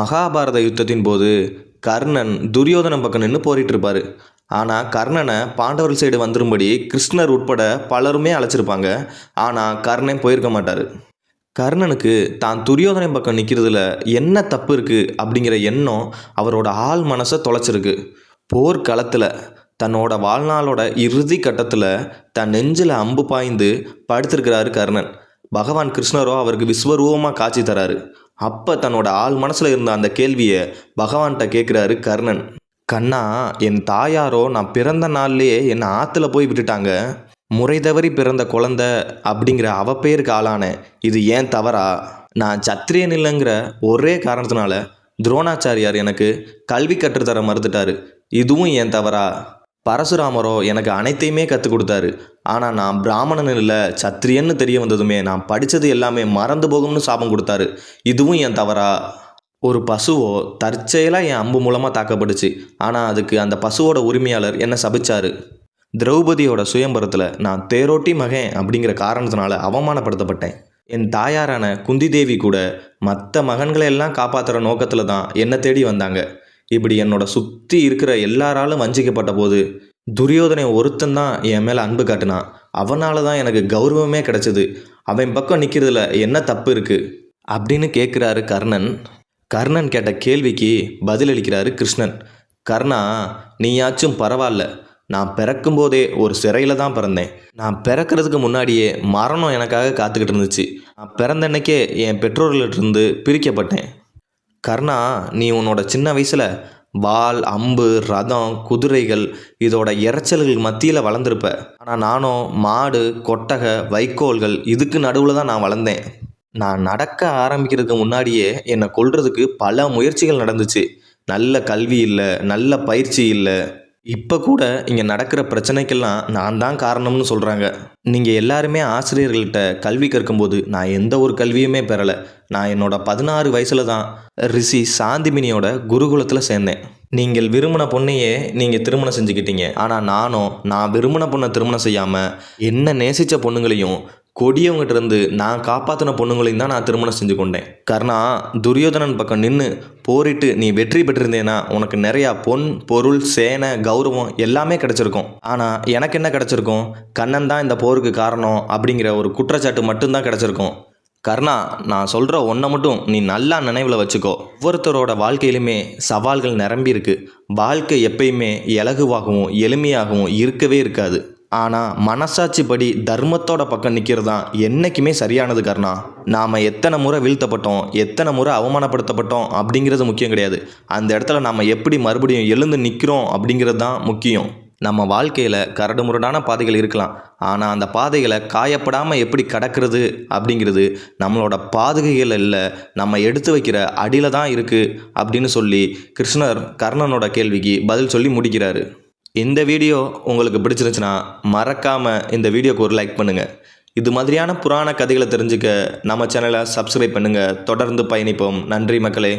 மகாபாரத யுத்தத்தின் போது கர்ணன் துரியோதனம் பக்கம் நின்று போரிட்டு இருப்பார் ஆனால் கர்ணனை பாண்டவர் சைடு வந்துரும்படி கிருஷ்ணர் உட்பட பலருமே அழைச்சிருப்பாங்க. ஆனால் கர்ணன் போயிருக்க மாட்டார். கர்ணனுக்கு தான் துரியோதனை பக்கம் நிற்கிறதுல என்ன தப்பு இருக்குது அப்படிங்கிற எண்ணம் அவரோட ஆள் மனசை தொலைச்சிருக்கு. போர்க்களத்தில் தன்னோட வாழ்நாளோட இறுதி கட்டத்தில் தன் நெஞ்சில் அம்பு பாய்ந்து படுத்திருக்கிறாரு கர்ணன். பகவான் கிருஷ்ணரோ அவருக்கு விஸ்வரூபமாக காட்சி தராரு. அப்போ தன்னோட ஆள் மனசில் இருந்த அந்த கேள்வியை பகவான்கிட்ட கேட்குறாரு கர்ணன். கண்ணா என் தாயாரோ நான் பிறந்த நாள்லேயே என்னை ஆற்றுல போய் விட்டுட்டாங்க. முறை தவறி பிறந்த குழந்த அப்படிங்கிற அவ பேருக்கு ஆளானேன் இது ஏன் தவறா? நான் சத்திரியன் இல்லைங்கிற ஒரே காரணத்தினால துரோணாச்சாரியார் எனக்கு கல்வி கற்றுத்தர மறுத்துட்டாரு. இதுவும் ஏன் தவறா? பரசுராமரோ எனக்கு அனைத்தையுமே கற்றுக் கொடுத்தாரு. ஆனால் நான் பிராமணன் இல்லை சத்திரியன்னு தெரிய வந்ததுமே நான் படித்தது எல்லாமே மறந்து போகும்னு சாபம் கொடுத்தாரு. இதுவும் என் தவறா? ஒரு பசுவோ தற்செயலாக என் அம்பு மூலமாக தாக்கப்பட்டுச்சு ஆனால் அதுக்கு அந்த பசுவோட உரிமையாளர் என்னை சபிச்சாரு? திரௌபதியோட சுயம்பரத்தில் நான் தேரோட்டி மகன் அப்படிங்கிற காரணத்தினால அவமானப்படுத்தப்பட்டேன். என் தாயாரான குந்தி தேவி கூட மற்ற மகன்களை எல்லாம் காப்பாற்றுற நோக்கத்தில் தான் என்னை தேடி வந்தாங்க. இப்படி என்னோட சுற்றி இருக்கிற எல்லாராலும் வஞ்சிக்கப்பட்ட போது துரியோதனை ஒருத்தன் தான் என் மேலே அன்பு காட்டினான் அவனால தான் எனக்கு கௌரவமே கிடைச்சது. அவன் பக்கம் நிற்கிறதுல என்ன தப்பு இருக்குது அப்படின்னு கேட்குறாரு கர்ணன். கர்ணன் கேட்ட கேள்விக்கு பதிலளிக்கிறாரு கிருஷ்ணன். கர்ணா நீயாச்சும் பரவாயில்ல நான் பிறக்கும்போதே ஒரு சிறையில் தான் பிறந்தேன். நான் பிறக்கிறதுக்கு முன்னாடியே மரணம் எனக்காக காத்துக்கிட்டு இருந்துச்சு. நான் பிறந்த அன்னைக்கே என் பெற்றோர்கள்ட்டிருந்து பிரிக்கப்பட்டேன். கர்ணா நீ உன்னோட சின்ன வயசில் வால் அம்பு ரதம் குதிரைகள் இதோட இறைச்சல்கள் மத்தியில் வளர்ந்துருப்ப. ஆனால் நானும் மாடு கொட்டகை வைக்கோல்கள் இதுக்கு நடுவில் தான் நான் வளர்ந்தேன். நான் நடக்க ஆரம்பிக்கிறதுக்கு முன்னாடியே என்னை கொல்றதுக்கு பல முயற்சிகள் நடந்துச்சு. நல்ல கல்வி இல்லை நல்ல பயிற்சி இல்லை. இப்போ கூட இங்கே நடக்கிற பிரச்சனைக்கெல்லாம் நான் தான் காரணம்னு சொல்கிறாங்க நீங்கள் எல்லாருமே ஆசிரியர்கள்ட்ட கல்வி கற்கும்போது நான் எந்த ஒரு கல்வியுமே பெறலை. நான் என்னோட பதினாறு வயசில் தான் ரிஷி சாந்திமினியோட குருகுலத்தில் சேர்ந்தேன். நீங்கள் விரும்பின பொண்ணையே நீங்கள் திருமணம் செஞ்சுக்கிட்டீங்க. ஆனால் நானும் நான் விரும்பின பொண்ணை திருமணம் செய்யாமல் என்ன நேசித்த பொண்ணுங்களையும் கொடியவங்ககிட்ட இருந்து நான் காப்பாற்றின பொண்ணுங்களையும் தான் நான் திருமணம் செஞ்சு கொண்டேன். கர்ணா துரியோதனன் பக்கம் நின்று போரிட்டு நீ வெற்றி பெற்றிருந்தேன்னா உனக்கு நிறையா பொன் பொருள் சேனை கௌரவம் எல்லாமே கிடச்சிருக்கும். ஆனால் எனக்கு என்ன கிடச்சிருக்கும்? கண்ணன் தான் இந்த போருக்கு காரணம் அப்படிங்கிற ஒரு குற்றச்சாட்டு மட்டும்தான் கிடச்சிருக்கும். கர்ணா நான் சொல்கிற ஒன்றை மட்டும் நீ நல்லா நினைவில் வச்சுக்கோ. ஒவ்வொருத்தரோட வாழ்க்கையிலுமே சவால்கள் நிரம்பி இருக்கு வாழ்க்கை எப்பயுமே இலகுவாகவும் எளிமையாகவும் இருக்கவே இருக்காது. ஆனால் மனசாட்சிப்படி தர்மத்தோட பக்கம் நிற்கிறது தான் என்றைக்குமே சரியானது கர்ணா. நாம் எத்தனை முறை வீழ்த்தப்பட்டோம் எத்தனை முறை அவமானப்படுத்தப்பட்டோம் அப்படிங்கிறது முக்கியம் கிடையாது. அந்த இடத்துல நாம் எப்படி மறுபடியும் எழுந்து நிற்கிறோம் அப்படிங்கிறது தான் முக்கியம். நம்ம வாழ்க்கையில் கரடு முரடான பாதைகள் இருக்கலாம். ஆனால் அந்த பாதைகளை காயப்படாமல் எப்படி கடக்கிறது அப்படிங்கிறது நம்மளோட பாதுகைகள் இல்லை. நம்ம எடுத்து வைக்கிற அடியில் தான் இருக்குது அப்படின்னு சொல்லி கிருஷ்ணர் கர்ணனோட கேள்விக்கு பதில் சொல்லி முடிக்கிறாரு. இந்த வீடியோ உங்களுக்கு பிடிச்சிருந்துச்சுன்னா மறக்காமல் இந்த வீடியோக்கு ஒரு லைக் பண்ணுங்கள் இது மாதிரியான புராண கதைகளை தெரிஞ்சுக்க நம்ம சேனலை சப்ஸ்கிரைப் பண்ணுங்கள் தொடர்ந்து பயணிப்போம். நன்றி மக்களே.